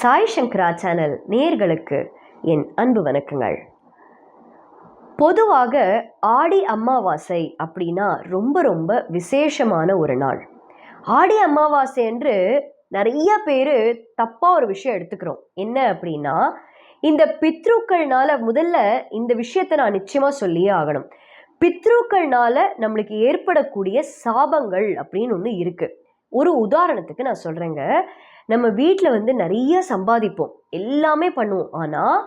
சாய் சங்கரா channel நேர்களுக்கு என் அன்பு வணக்கங்கள். பொதுவாக ஆடி அமாவாசை அப்படின்னா ரொம்ப ரொம்ப விசேஷமான ஒரு நாள். ஆடி அமாவாசை என்று நிறைய பேர் தப்பாக ஒரு விஷயம் எடுத்துக்கிறோம். என்ன அப்படின்னா இந்த பித்ருக்கள்னால முதல்ல இந்த விஷயத்தை நான் நிச்சயமாக சொல்லியே ஆகணும். பித்ருக்கள்னால நம்மளுக்கு ஏற்படக்கூடிய சாபங்கள் அப்படின்னு ஒன்று இருக்குது ஒரு உதாரணத்துக்கு நான் சொல்கிறேங்க நம்ம வீட்டில் வந்து நிறைய சம்பாதிப்போம். எல்லாமே பண்ணுவோம். ஆனால்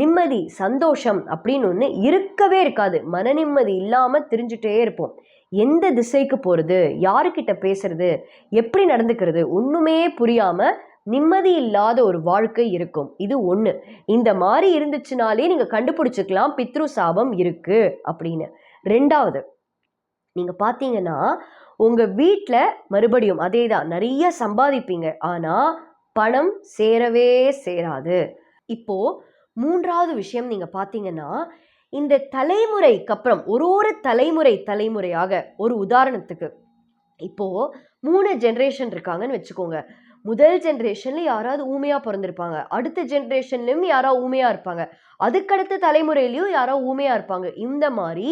நிம்மதி சந்தோஷம் அப்படின்னு ஒன்று இருக்கவே இருக்காது. மன நிம்மதி இல்லாமல் தெரிஞ்சுட்டே இருப்போம். எந்த திசைக்கு போகிறது யாருக்கிட்ட பேசுறது? எப்படி நடந்துக்கிறது? ஒன்றுமே புரியாமல் நிம்மதி இல்லாத ஒரு வாழ்க்கை இருக்கும். இது ஒன்று இந்த மாதிரி இருந்துச்சுனாலே நீங்கள் கண்டுபிடிச்சிக்கலாம். பித்ரு சாபம் இருக்குது அப்படின்னு. ரெண்டாவது நீங்கள் பார்த்தீங்கன்னா உங்கள் வீட்டில் மறுபடியும் அதே தான் நிறைய சம்பாதிப்பீங்க. ஆனால் பணம் சேரவே சேராது. இப்போது மூன்றாவது விஷயம் நீங்கள் பார்த்தீங்கன்னா இந்த தலைமுறைக்கு அப்புறம் ஒரு ஒரு தலைமுறை தலைமுறையாக ஒரு உதாரணத்துக்கு. இப்போது மூணு ஜென்ரேஷன் இருக்காங்கன்னு வச்சுக்கோங்க. முதல் ஜென்ரேஷனில் யாராவது ஊமையாக பிறந்திருப்பாங்க. அடுத்த ஜென்ரேஷன்லேயும் யாராவது ஊமையாக இருப்பாங்க. அதுக்கடுத்த தலைமுறையிலையும் யாராவது ஊமையாக இருப்பாங்க. இந்த மாதிரி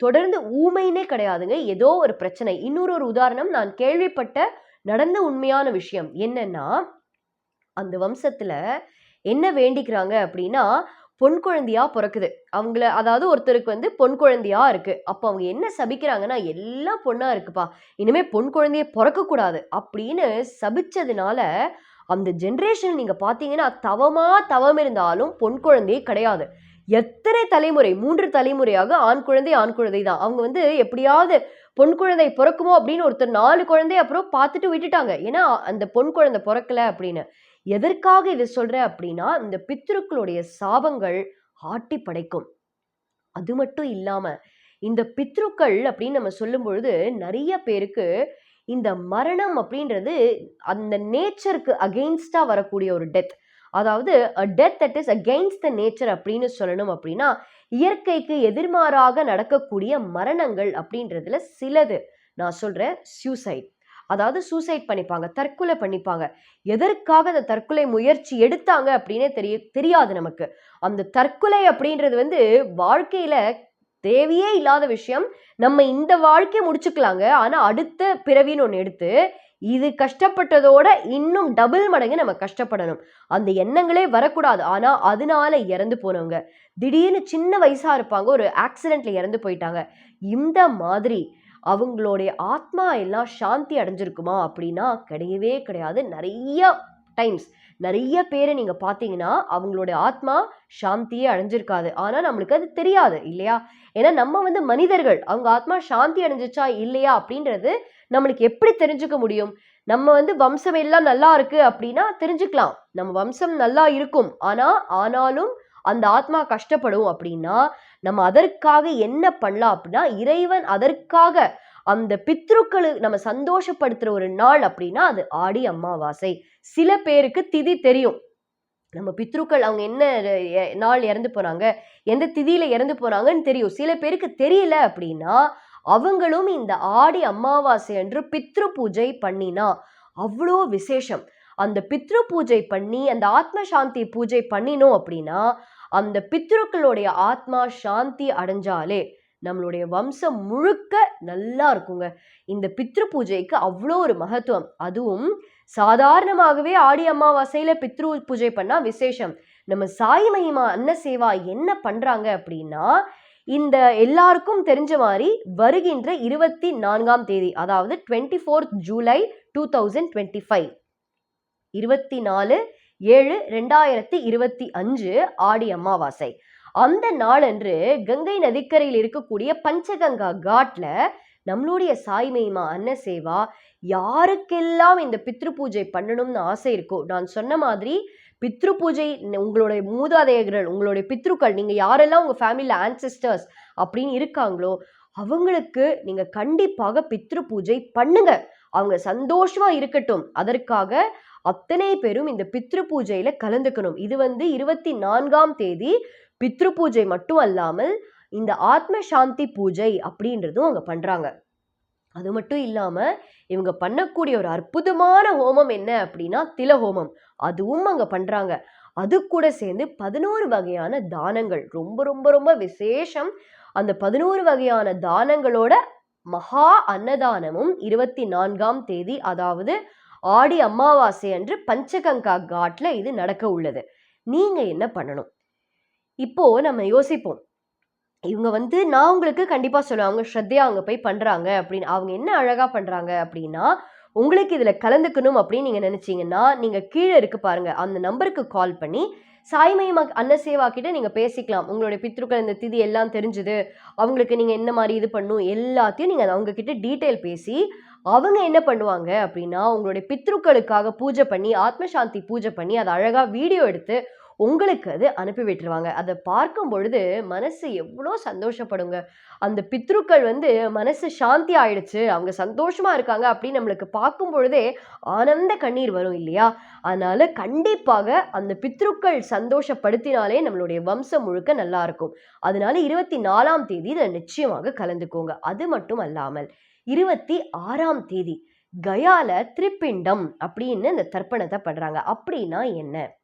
தொடர்ந்து ஊமைனே கிடையாதுங்க. ஏதோ ஒரு பிரச்சனை. இன்னொரு ஒரு உதாரணம் நான் கேள்விப்பட்ட நடந்த உண்மையான விஷயம் என்னன்னா அந்த வம்சத்துல என்ன வேண்டிக்கிறாங்க அப்படின்னா பொன் குழந்தையா பிறக்குது. அவங்கள அதாவது ஒருத்தருக்கு வந்து பொன் குழந்தையா இருக்கு. அப்போ அவங்க என்ன சபிக்கிறாங்கன்னா எல்லாம் பொண்ணா இருக்குப்பா. இனிமே பொன் குழந்தைய பிறக்கக்கூடாது அப்படின்னு சபிச்சதுனால அந்த ஜென்ரேஷன் நீங்க பாத்தீங்கன்னா தவமா தவம் இருந்தாலும் பொன் குழந்தையே கிடையாது. எத்தனை தலைமுறை மூன்று தலைமுறையாக ஆண் குழந்தை ஆண் குழந்தை தான். அவங்க வந்து எப்படியாவது பொன் குழந்தை பிறக்குமோ அப்படின்னு ஒருத்தர் நாலு குழந்தை அப்புறம் பார்த்துட்டு விட்டுட்டாங்க. ஏன்னா அந்த பொன் குழந்தை பிறக்கல அப்படின்னு. எதற்காக இதை சொல்கிறேன் அப்படின்னா இந்த பித்ருக்களுடைய சாபங்கள் ஆட்டி படைக்கும். அது மட்டும் இல்லாமல் இந்த பித்ருக்கள் அப்படின்னு நம்ம சொல்லும் பொழுது நிறைய பேருக்கு இந்த மரணம் அப்படின்றது அந்த நேச்சருக்கு அகெயின்ஸ்டாக வரக்கூடிய ஒரு டெத் அதாவது death that is against the nature அப்படின்னு சொல்லணும் அப்படின்னா இயற்கைக்கு எதிர்மாறாக நடக்கக்கூடிய மரணங்கள் அப்படின்றதுல சிலது. நான் சொல்கிறேன் சூசைட் அதாவது சூசைட் பண்ணிப்பாங்க தற்கொலை பண்ணிப்பாங்க. எதற்காக அந்த தற்கொலை முயற்சி எடுத்தாங்க அப்படின்னே தெரிய தெரியாது நமக்கு. அந்த தற்கொலை அப்படின்றது வந்து வாழ்க்கையில தேவையே இல்லாத விஷயம். நம்ம இந்த வாழ்க்கையை முடிச்சுக்கலாங்க. ஆனால் அடுத்த பிறவின்னு ஒன்று எடுத்து இது கஷ்டப்பட்டதோட இன்னும் டபுள் மடங்கு நம்ம கஷ்டப்படணும். அந்த எண்ணங்களே வரக்கூடாது. ஆனா அதனால இறந்து போனவங்க திடீர்னு சின்ன வயசா இருப்பாங்க ஒரு ஆக்சிடென்ட்ல இறந்து போயிட்டாங்க. இந்த மாதிரி அவங்களுடைய ஆத்மா எல்லாம் சாந்தி அடைஞ்சிருக்குமா அப்படின்னா கிடையவே கிடையாது. நிறைய டைம்ஸ் நிறைய பேரை நீங்கள் பார்த்தீங்கன்னா அவங்களுடைய ஆத்மா சாந்தியே அடைஞ்சிருக்காது. ஆனால் நம்மளுக்கு அது தெரியாது இல்லையா? ஏன்னா நம்ம வந்து மனிதர்கள். அவங்க ஆத்மா சாந்தி அடைஞ்சிச்சா இல்லையா? அப்படின்றது நம்மளுக்கு எப்படி தெரிஞ்சுக்க முடியும்? நம்ம வந்து வம்சம் எல்லாம் நல்லா இருக்கு அப்படின்னா தெரிஞ்சுக்கலாம். நம்ம வம்சம் நல்லா இருக்கும். ஆனால் ஆனாலும் அந்த ஆத்மா கஷ்டப்படும் அப்படின்னா நம்ம அதற்காக என்ன பண்ணலாம் அப்படின்னா இறைவன் அதற்காக அந்த பித்ருக்களை நம்ம சந்தோஷப்படுத்துகிற ஒரு நாள் அப்படின்னா அது ஆடி அமாவாசை. சில பேருக்கு திதி தெரியும். நம்ம பித்ருக்கள் அவங்க என்ன எ- நாள் இறந்து போனாங்க எந்த திதியில இறந்து போனாங்கன்னு தெரியும். சில பேருக்கு தெரியல அப்படின்னா அவங்களும் இந்த ஆடி அமாவாசை என்று பித்ரு பூஜை பண்ணினா அவ்வளோ விசேஷம். அந்த பித்ரு பூஜை பண்ணி அந்த ஆத்ம சாந்தி பூஜை பண்ணினோம் அப்படின்னா அந்த பித்ருக்களுடைய ஆத்மா சாந்தி அடைஞ்சாலே நம்மளுடைய வம்சம் முழுக்க நல்லா இருக்குங்க. இந்த பித்ரு பூஜைக்கு அவ்வளோ ஒரு மகத்துவம். அதுவும் சாதாரணமாகவே ஆடி அமாவாசையில பித்ரு பூஜை பண்ணா விசேஷம். நம்ம சாய் மகிமா அன்ன சேவா என்ன பண்றாங்க அப்படின்னா இந்த எல்லாருக்கும் தெரிஞ்ச மாதிரி வருகின்ற இருபத்தி நான்காம் தேதி அதாவது twenty fourth July two thousand twenty five இருபத்தி நாலு ஏழு ரெண்டாயிரத்தி இருபத்தி அஞ்சு ஆடி அமாவாசை. அந்த நாளன்று கங்கை நதிக்கரையில் இருக்கக்கூடிய பஞ்சகங்கா காட்ல நம்மளுடைய சாய் அன்ன சேவா யாருக்கெல்லாம் இந்த பித்ரு பூஜை பண்ணணும்னு ஆசை இருக்கோ நான் சொன்ன மாதிரி பித்ரு பூஜை உங்களுடைய மூதாதையர்கள் உங்களுடைய பித்ருக்கள் நீங்க யாரெல்லாம் உங்க ஃபேமிலியில ஆன்சிஸ்டர்ஸ் அப்படின்னு இருக்காங்களோ அவங்களுக்கு நீங்க கண்டிப்பாக பித்ரு பூஜை பண்ணுங்க. அவங்க சந்தோஷமா இருக்கட்டும். அதற்காக அத்தனை பேரும் இந்த பித்ரு பூஜையில கலந்துக்கணும். இது வந்து இருபத்தி நான்காம் தேதி பித்ரு பூஜை மட்டும் அல்லாமல் இந்த ஆத்ம சாந்தி பூஜை அப்படின்றதும் அவங்க பண்ணுறாங்க அது மட்டும் இல்லாமல் இவங்க பண்ணக்கூடிய ஒரு அற்புதமான ஹோமம் என்ன அப்படின்னா தில ஹோமம். அதுவும் அங்கே பண்ணுறாங்க அது கூட சேர்ந்து பதினோரு வகையான தானங்கள். ரொம்ப ரொம்ப ரொம்ப விசேஷம். அந்த பதினோரு வகையான தானங்களோட மகா அன்னதானமும் இருபத்தி நான்காம் தேதி அதாவது ஆடி அமாவாசை அன்று பஞ்சகங்கா காட்டில் இது நடக்க உள்ளது. நீங்கள் என்ன பண்ணணும்? இப்போ நம்ம யோசிப்போம். இவங்க வந்து நான் உங்களுக்கு கண்டிப்பாக சொல்லுவேன் அவங்க ஸ்ரத்தையாக அவங்க போய் பண்ணுறாங்க அப்படின்னு. அவங்க என்ன அழகாக பண்ணுறாங்க அப்படின்னா உங்களுக்கு இதில் கலந்துக்கணும் அப்படின்னு நீங்கள் நினச்சிங்கன்னா நீங்கள் கீழே இருக்கு பாருங்கள் அந்த நம்பருக்கு கால் பண்ணி சாய்மயமா அன்னசேவா கிட்ட நீங்கள் பேசிக்கலாம். உங்களுடைய பித்ருக்கள் இந்த திதி எல்லாம் தெரிஞ்சுது. அவங்களுக்கு நீங்கள் என்ன மாதிரி இது பண்ணும் எல்லாத்தையும் நீங்கள் அவங்க கிட்ட டீட்டெயில் பேசி அவங்க என்ன பண்ணுவாங்க அப்படின்னா உங்களுடைய பித்ருக்களுக்காக பூஜை பண்ணி ஆத்மசாந்தி பூஜை பண்ணி அதை அழகாக வீடியோ எடுத்து உங்களுக்கு அது அனுப்பி விட்டுருவாங்க. அதை பார்க்கும் பொழுது மனசு எவ்வளோ சந்தோஷப்படுங்க. அந்த பித்ருக்கள் வந்து மனசு சாந்தி ஆயிடுச்சு. அவங்க சந்தோஷமா இருக்காங்க அப்படின்னு நம்மளுக்கு பார்க்கும் பொழுதே ஆனந்த கண்ணீர் வரும் இல்லையா? அதனால கண்டிப்பாக அந்த பித்ருக்கள் சந்தோஷப்படுத்தினாலே நம்மளுடைய வம்சம் முழுக்க நல்லா இருக்கும். அதனால இருபத்தி நாலாம் தேதி இதை நிச்சயமாக கலந்துக்கோங்க. அது மட்டும் அல்லாமல் இருபத்தி ஆறாம் தேதி கயால திரிப்பிண்டம் அப்படின்னு இந்த தர்ப்பணத்தை பண்றாங்க அப்படின்னா என்ன?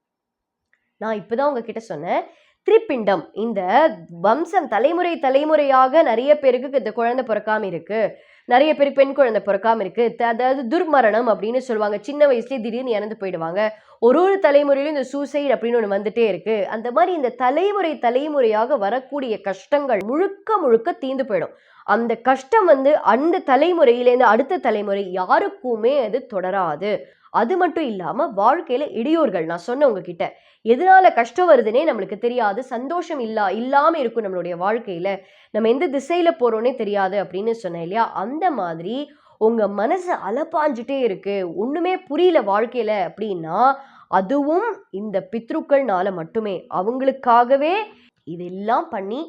நான் இப்போ தான் உங்ககிட்ட சொன்னேன். திரிப்பிண்டம். இந்த வம்சம் தலைமுறை தலைமுறையாக நிறைய பேருக்கு இந்த குழந்தை பிறக்காம இருக்கு. நிறைய பேர் பெண் குழந்தை பிறக்காம இருக்கு. அதாவது துர்மரணம் அப்படின்னு சொல்லுவாங்க. சின்ன வயசுலேயே திடீர்னு இறந்து போயிடுவாங்க. ஒரு ஒரு தலைமுறையிலும் இந்த சூசைட் அப்படின்னு ஒன்று வந்துட்டே இருக்கு. அந்த மாதிரி இந்த தலைமுறை தலைமுறையாக வரக்கூடிய கஷ்டங்கள் முழுக்க முழுக்க தீந்து போயிடும். அந்த கஷ்டம் வந்து அந்த தலைமுறையிலேருந்து அடுத்த தலைமுறை யாருக்குமே அது தொடராது. அது மட்டும் இல்லாமல் வாழ்க்கையில் இடையூறுகள். நான் சொன்ன உங்ககிட்ட. எதனால கஷ்டம் வருதுன்னே நம்மளுக்கு தெரியாது. சந்தோஷம் இல்லா இல்லாமல் இருக்கும் நம்மளுடைய வாழ்க்கையில். நம்ம எந்த திசையில் போகிறோன்னே தெரியாது அப்படின்னு சொன்னேன் இல்லையா? அந்த மாதிரி உங்கள் மனசு அலப்பாஞ்சிட்டே இருக்குது ஒன்றுமே புரியல வாழ்க்கையில் அப்படின்னா அதுவும் இந்த பித்ருக்கள்னால மட்டுமே. அவங்களுக்காகவே இதெல்லாம் பண்ணி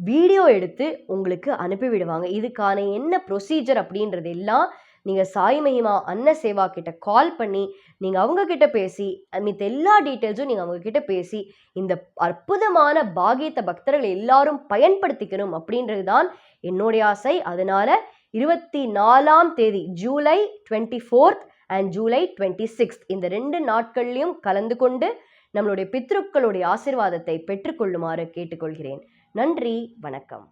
வீடியோ எடுத்து உங்களுக்கு அனுப்பிவிடுவாங்க இதுக்கான என்ன ப்ரொசீஜர் அப்படின்றது எல்லாம் நீங்கள் சாய் மகிமா அன்ன சேவா கிட்ட கால் பண்ணி நீங்கள் அவங்கக்கிட்ட பேசி மித்த எல்லா டீட்டெயில்ஸும் நீங்கள் அவங்க கிட்ட பேசி இந்த அற்புதமான பாகியத்தை பக்தர்கள் எல்லாரும் பயன்படுத்திக்கணும் அப்படின்றது தான் என்னுடைய ஆசை. அதனால் இருபத்தி நாலாம் தேதி July twenty fourth and July twenty sixth இந்த ரெண்டு நாட்கள்லையும் கலந்து கொண்டு நம்மளுடைய பித்ருக்களுடைய ஆசிர்வாதத்தை பெற்றுக்கொள்ளுமாறு கேட்டுக்கொள்கிறேன். நன்றி வணக்கம்.